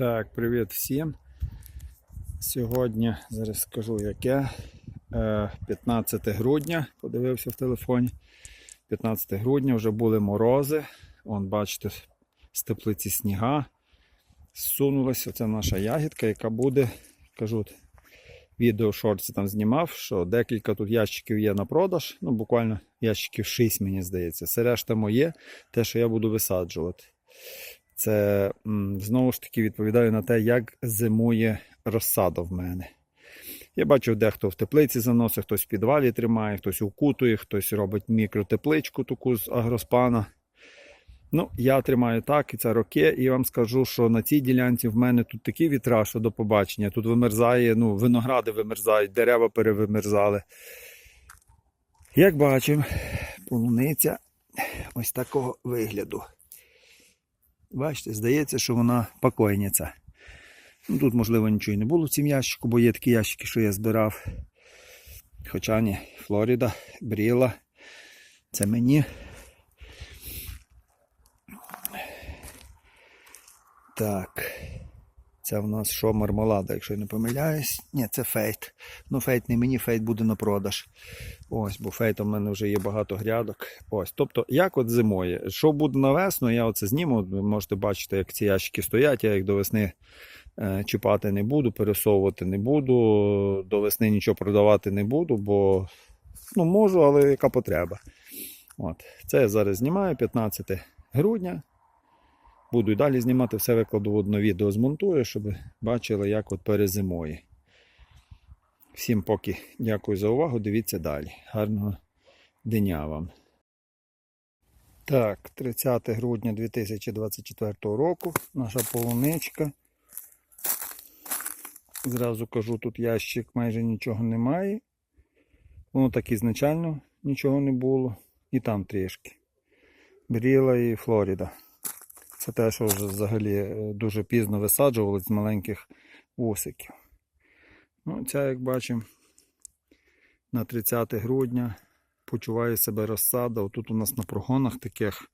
Так, привіт всім. Сьогодні зараз скажу яке. Е, 15 грудня, подивився в телефоні. 15 грудня вже були морози. Вон, бачите, з теплиці сніга. Зсунулася це наша ягідка, яка буде, кажу, відео шорти там знімав, що декілька тут ящиків є на продаж. Ну, буквально ящиків 6, мені здається. Все решта моє, те, що я буду висаджувати. Це знову ж таки відповідаю на те, як зимує розсада в мене. Я бачив, дехто в теплиці заносить, хтось в підвалі тримає, хтось укутує, хтось робить мікротепличку таку з агроспана. Ну, я тримаю так, і це роки, і вам скажу, що на цій ділянці в мене тут такі вітра, що до побачення. Тут вимерзає, ну, виногради вимерзають, дерева перевимерзали. Як бачимо, полуниця ось такого вигляду. Бачите, здається, що вона покойниця. Ну, тут, можливо, нічого і не було в цім ящику, бо є такі ящики, що я збирав. Хоча ні, Флоріда, Бріла. Це мені. Так. Це в нас що мармелада, якщо я не помиляюсь. Ні, це фейт. Ну, фейт не мені, фейт буде на продаж. Ось, бо фейтом в мене вже є багато грядок. Ось. Тобто, як от зимою. Що буде на весну, я оце зніму. Ви можете бачити, як ці ящики стоять. Я їх до весни е, чіпати не буду, пересовувати не буду. До весни нічого продавати не буду, бо ну, можу, але яка потреба. От. Це я зараз знімаю 15 грудня. Буду і далі знімати, все викладу в одне відео, змонтую, щоб бачили, як от перезимує. Всім поки дякую за увагу. Дивіться далі. Гарного дня вам. Так, 30 грудня 2024 року. Наша полуничка. Зразу кажу, тут ящик майже нічого немає. Воно так ізначально нічого не було. І там трішки. Бріла і Флоріда. Це те, що вже взагалі е, дуже пізно висаджували з маленьких вусиків. Ну, ця, як бачимо, на 30 грудня почуває себе розсада. Тут у нас на прогонах таких,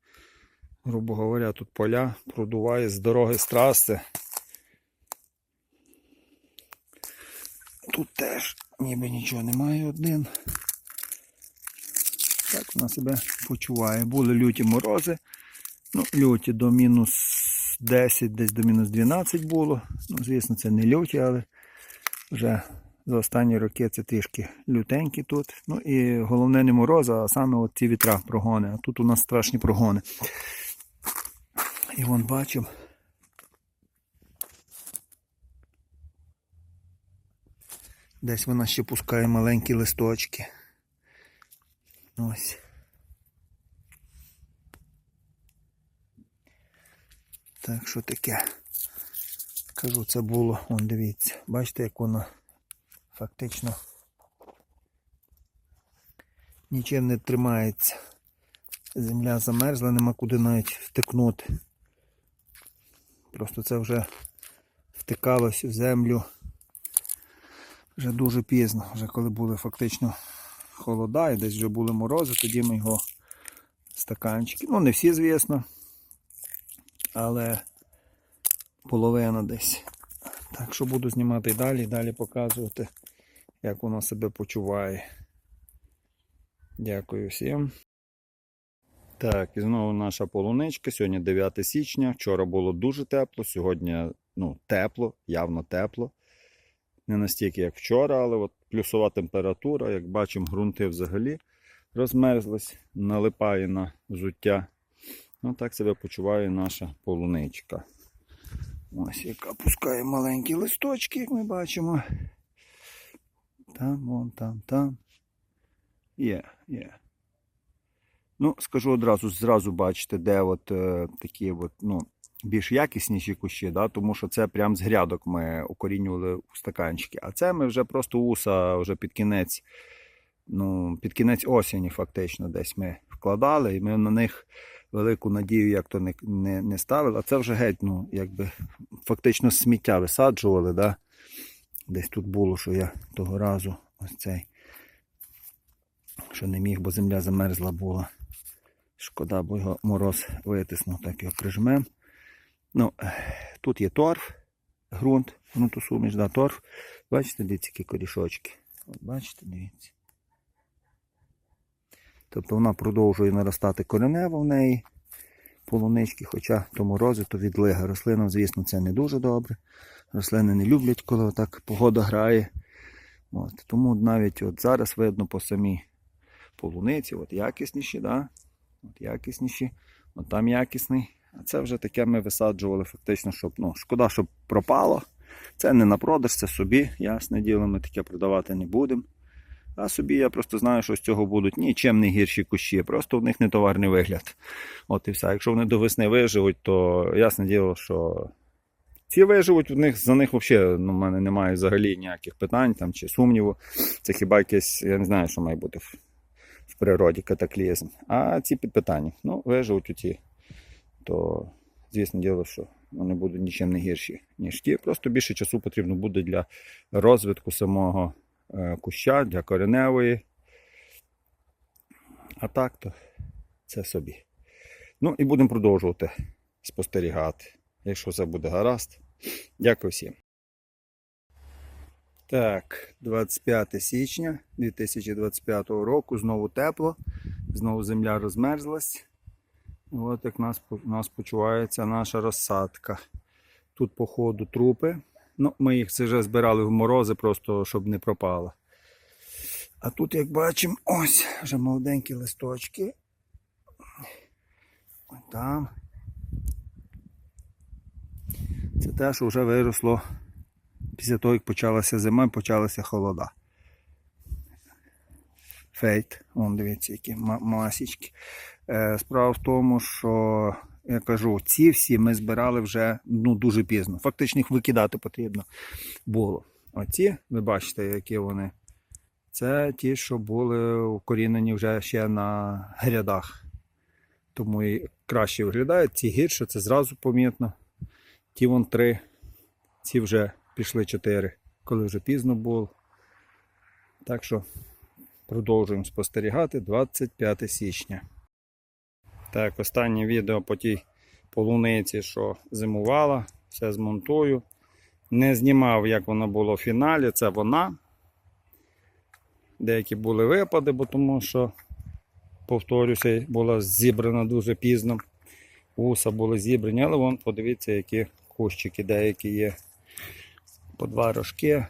грубо говоря, тут поля продуває з дороги з траси. Тут теж ніби нічого немає один. Так вона себе почуває. Були люті морози. Ну, люті до мінус 10, десь до мінус 12 було. Ну, звісно, це не люті, але вже за останні роки це трішки лютенькі тут. Ну і головне не морози, а саме от ці вітра прогони. А тут у нас страшні прогони. І вон бачимо. Десь вона ще пускає маленькі листочки. Ось. Так що таке. Кажу, це було, вон дивіться, бачите, як воно фактично нічим не тримається. Земля замерзла, нема куди навіть втикнути. Просто це вже втикалось в землю вже дуже пізно, вже коли були фактично холода і десь вже були морози, тоді ми його стаканчики. Ну, не всі, звісно але половина десь. Так що буду знімати і далі, далі показувати, як воно себе почуває. Дякую всім. Так, і знову наша полуничка. Сьогодні 9 січня. Вчора було дуже тепло, сьогодні ну, тепло, явно тепло. Не настільки, як вчора, але от плюсова температура, як бачимо, ґрунти взагалі розмерзлись, налипає на взуття. Ну, так себе почуває наша полуничка. Ось яка пускає маленькі листочки, як ми бачимо. Там, вон, там, там. Є, є. Ну, скажу одразу, зразу бачите, де от е, такі от, ну, більш якісніші кущі, да? тому що це прям з грядок ми укорінювали у стаканчики. А це ми вже просто уса вже під кінець, ну, під кінець осені фактично десь ми вкладали, і ми на них велику надію, як то не не, не ставили. А це вже геть, ну, якби фактично сміття висаджували. да? Десь тут було, що я того разу ось цей, що не міг, бо земля замерзла була. Шкода, бо його мороз витиснув, так його прижмем. Ну, Тут є торф, ґрунт, ґрунтосуміш, да, торф. Бачите, дивіться, які корішочки. От бачите, дивіться. Тобто вона продовжує наростати коренево в неї, полунички, хоча то морози, то відлига. Рослинам, звісно, це не дуже добре. Рослини не люблять, коли отак погода грає. От. Тому навіть от зараз видно по самій полуниці, от якісніші, да? от якісніші, от там якісний. А це вже таке ми висаджували фактично, щоб ну, шкода, щоб пропало. Це не на продаж, це собі, ясне діло, ми таке продавати не будемо. А собі я просто знаю, що з цього будуть нічим не гірші кущі, просто в них не товарний вигляд. От і все. Якщо вони до весни виживуть, то ясне діло, що ці виживуть, в них, за них взагалі ну, в мене немає взагалі ніяких питань там, чи сумніву. Це хіба якесь, я не знаю, що має бути в, в природі катаклізм. А ці під питанням. Ну, виживуть оці, то звісно діло, що вони будуть нічим не гірші, ніж ті. Просто більше часу потрібно буде для розвитку самого куща, для кореневої. А так то це собі. Ну і будемо продовжувати спостерігати. Якщо все буде гаразд. Дякую всім. Так, 25 січня 2025 року. Знову тепло. Знову земля розмерзлась. От як нас, у нас почувається наша розсадка. Тут, по ходу, трупи. Ну, ми їх це вже збирали в морози, просто щоб не пропало. А тут, як бачимо, ось вже молоденькі листочки. Ось там. Це те, що вже виросло після того, як почалася зима і почалася холода. Фейт, вон дивіться, які ма- масічки. Е, Справа в тому, що я кажу, ці всі ми збирали вже ну, дуже пізно. Фактично їх викидати потрібно було. Оці, ви бачите, які вони. Це ті, що були укорінені вже ще на грядах. Тому і краще виглядають. Ці гірше, це зразу помітно. Ті вон три, ці вже пішли чотири, коли вже пізно було. Так що продовжуємо спостерігати 25 січня. Так, останнє відео по тій полуниці, що зимувала, все змонтую. Не знімав, як воно було в фіналі, це вона. Деякі були випади, бо тому що, повторюся, була зібрана дуже пізно. Вуса були зібрані, але вон подивіться, які кущики деякі є. По два рожки.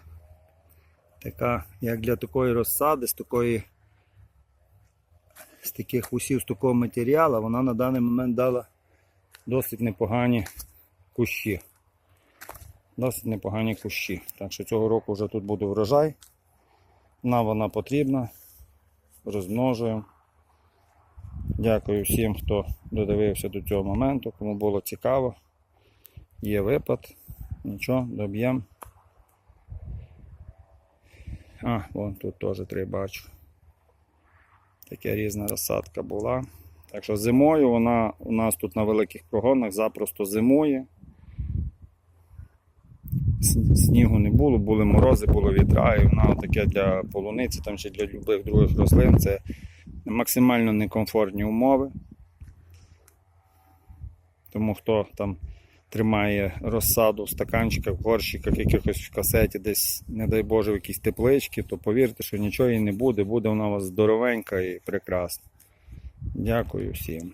Така, як для такої розсади, з такої з таких усів, з такого матеріалу, вона на даний момент дала досить непогані кущі. Досить непогані кущі. Так що цього року вже тут буде врожай. Нам вона потрібна. Розмножуємо. Дякую всім, хто додивився до цього моменту, кому було цікаво. Є випад. Нічого, доб'ємо. А, вон тут теж три бачу. Така різна розсадка була. Так що зимою вона у нас тут на великих прогонах запросто зимує. Снігу не було, були морози, було вітра, і вона таке для полуниці, там ще для любих других рослин. Це максимально некомфортні умови. Тому хто там тримає розсаду в стаканчиках, в горщиках, якихось в касеті, десь, не дай Боже, в якісь теплички, то повірте, що нічого їй не буде, буде вона у вас здоровенька і прекрасна. Дякую всім.